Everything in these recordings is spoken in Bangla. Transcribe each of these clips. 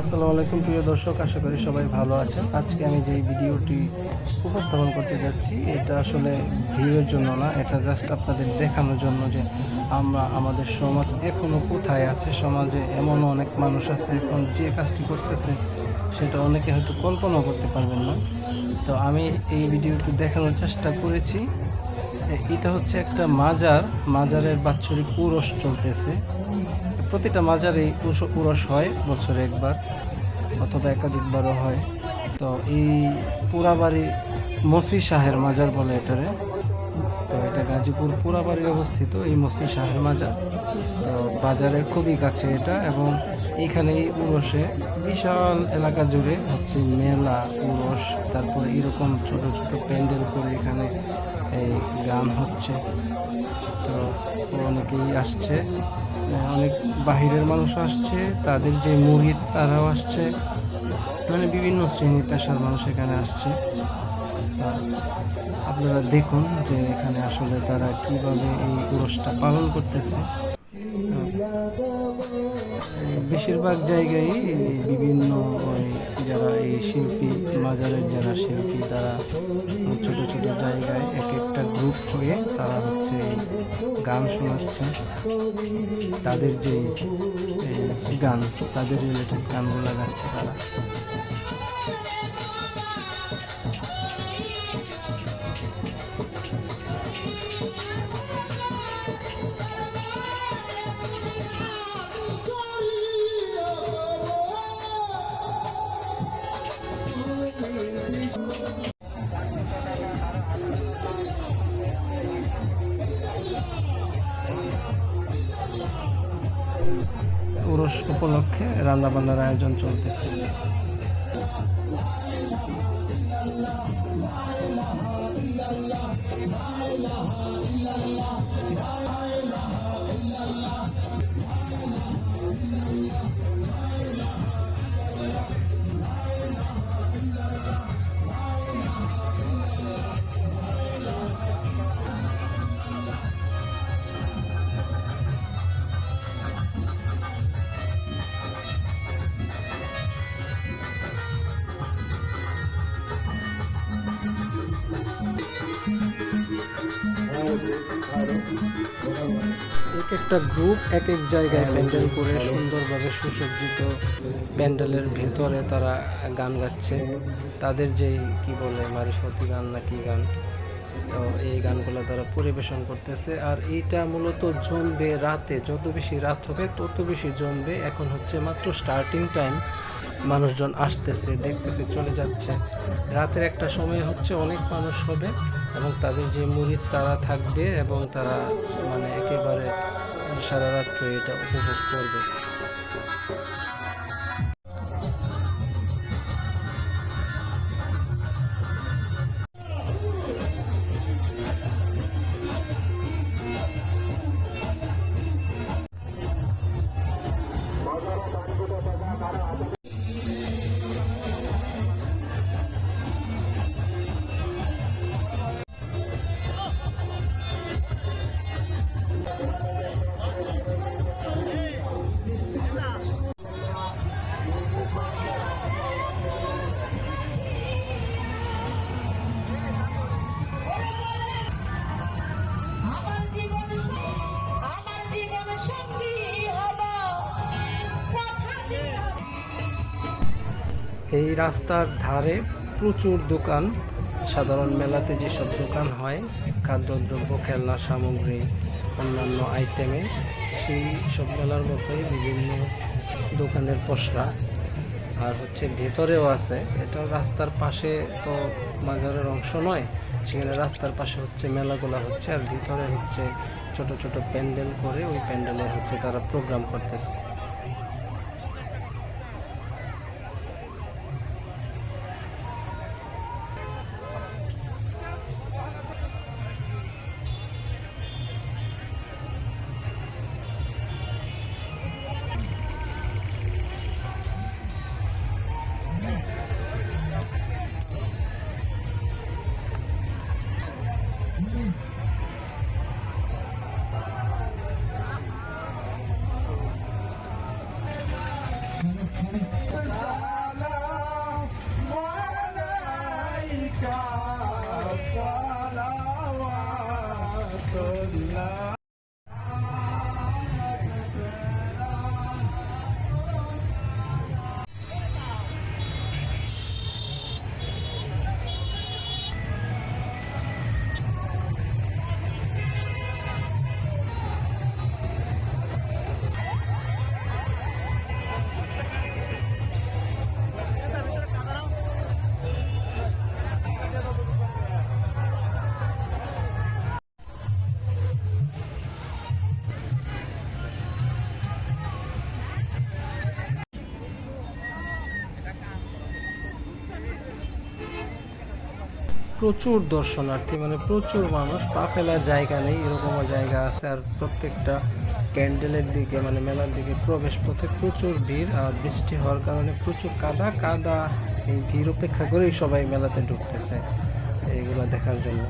আসসালামু আলাইকুম, প্রিয় দর্শক, আশা করি সবাই ভালো আছেন। আজকে আমি যে ভিডিওটি উপস্থাপন করতে যাচ্ছি, এটা আসলে ভিউয়ের জন্য না, এটা জাস্ট আপনাদের দেখানোর জন্য যে আমরা আমাদের সমাজ এখনও কোথায় আছে, সমাজে এমনও অনেক মানুষ আছে, এখন যে কাজটি করতেছে, সেটা অনেকে হয়তো কল্পনাও করতে পারবেন না। তো আমি এই ভিডিওটি দেখানোর চেষ্টা করেছি। এটা হচ্ছে একটা মাজার, মাজারের বাৎসরিক উরস চলতেছে। প্রতিটা মাজারেই উরস হয়, বছরে একবার অথবা একাধিকবারও হয়। তো এই পুরাবাড়ি মসি শাহের মাজার বলে এটারে। তো এটা গাজীপুর পুরাবাড়ি অবস্থিত, এই মসি শাহের মাজার। তো বাজারের খুবই কাছে এটা এবং এইখানে এই উরসে বিশাল এলাকা জুড়ে হচ্ছে মেলা, উরস, তারপরে এরকম ছোট ছোট প্যান্ডেল করে এখানে এই গান হচ্ছে। তো অনেকেই আসছে। অনেক বাহিরের মানুষ আসছে, তাদের যে মুরিদ তারাও আসছে। মানে বিভিন্ন শ্রেণি পেশার মানুষ এখানে আসছে। আপনারা দেখুন যে এখানে আসলে তারা কীভাবে এই উরসটা পালন করতেছে। বেশিরভাগ জায়গায় বিভিন্ন যারা এই শিল্পী, মাজারের যারা শিল্পী, তারা ছোট গ্রুপ হয়ে তারা হচ্ছে গান শোনাচ্ছে তাদের যে গান তাদের রিলেটেড গানগুলো গাচ্ছে তারা। উপলক্ষে রান্নাবান্নার আয়োজন চলতেছে। এক একটা গ্রুপ এক এক জায়গায় প্যান্ডেল করে সুন্দরভাবে সুসজ্জিত প্যান্ডেলের ভেতরে তারা গান গাচ্ছে। তাদের যেই কি বলে, মারিফতি গান না কি গান, তো এই গানগুলো তারা পরিবেশন করতেছে। আর এইটা মূলত জমবে রাতে, যত বেশি রাত হবে তত বেশি জমবে। এখন হচ্ছে মাত্র স্টার্টিং টাইম মানুষজন আসতেছে, দেখতেছে, চলে যাচ্ছে। রাতের একটা সময় হচ্ছে অনেক মানুষ হবে। এবং তাদের যে মুরিদ তারা থাকবে এবং তারা মানে একেবারে সারা রাত্রে এটা উপভোগ করবে। এই রাস্তার ধারে প্রচুর দোকান। সাধারণ মেলাতে যেসব দোকান হয়, খাদ্যদ্রব্য, খেলনা সামগ্রী, অন্যান্য আইটেমে, সেই সব মেলার মতোই বিভিন্ন দোকানের পসরা। আর হচ্ছে ভেতরেও আছে। এটা রাস্তার পাশে তো মাজারের অংশ নয়, সেখানে রাস্তার পাশে হচ্ছে মেলাগুলো হচ্ছে, আর ভিতরে হচ্ছে ছোট ছোট প্যান্ডেল করে ওই প্যান্ডেলে হচ্ছে তারা প্রোগ্রাম করতেছে। প্রচুর দর্শনার্থী মানে প্রচুর মানুষ, পা ফেলার জায়গা নেই, এরকমও জায়গা আছে। আর প্রত্যেকটা প্যান্ডেলের দিকে মানে মেলার দিকে প্রবেশ পথে প্রচুর ভিড় আর বৃষ্টি হওয়ার কারণে প্রচুর কাদা কাদা, এই ভিড় উপেক্ষা করেই সবাই মেলাতে ঢুকতেছে, এইগুলো দেখার জন্য।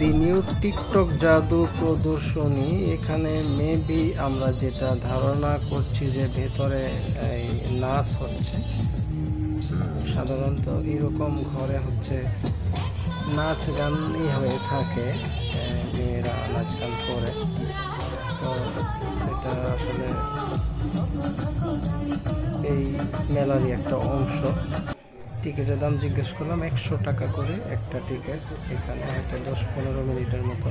দি নিউ টিকটক জাদু প্রদর্শনী। এখানে মেবি আমরা যেটা ধারণা করছি যে ভেতরে, এই নাচ হচ্ছে। সাধারণত এরকম ঘরে হচ্ছে নাচ গানই হয়ে থাকে মেয়েরা নাচ গান করে। তো এটা আসলে এই মেলারই একটা অংশ। টিকিটের দাম জিজ্ঞেস করলাম, একশো টাকা করে একটা টিকিট, এখানে হয়তো দশ পনেরো মিনিটের মতো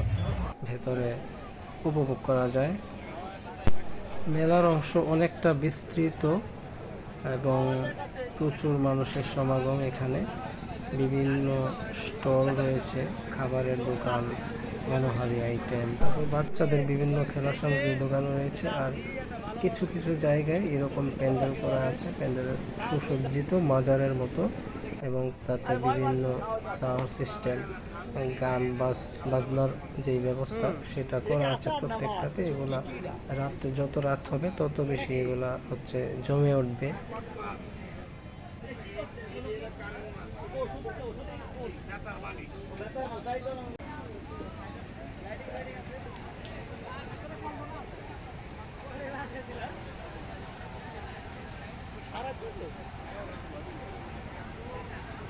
ভেতরে উপভোগ করা যায়। মেলার অংশ অনেকটা বিস্তৃত এবং প্রচুর মানুষের সমাগম এখানে। বিভিন্ন স্টল রয়েছে, খাবারের দোকান, মনোহারি আইটেম, তারপর বাচ্চাদের বিভিন্ন খেলার সামগ্রীর দোকান রয়েছে আর কিছু কিছু জায়গায় এরকম প্যান্ডেল করা আছে, প্যান্ডেলের সুসজ্জিত মাজারের মতো এবং তাতে বিভিন্ন সাউন্ড সিস্টেম গান, বাজ, বাজনার যেই ব্যবস্থা সেটা করা আছে প্রত্যেকটাতে। এগুলা রাত, যত রাত হবে তত বেশি এগুলা হচ্ছে জমে উঠবে। কি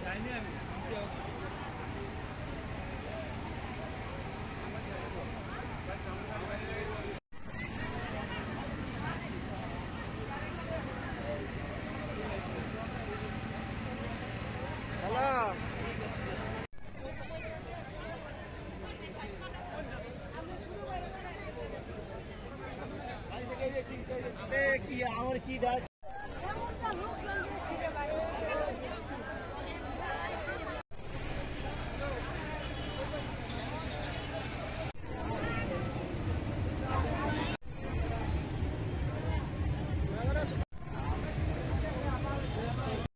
যাইনি কি that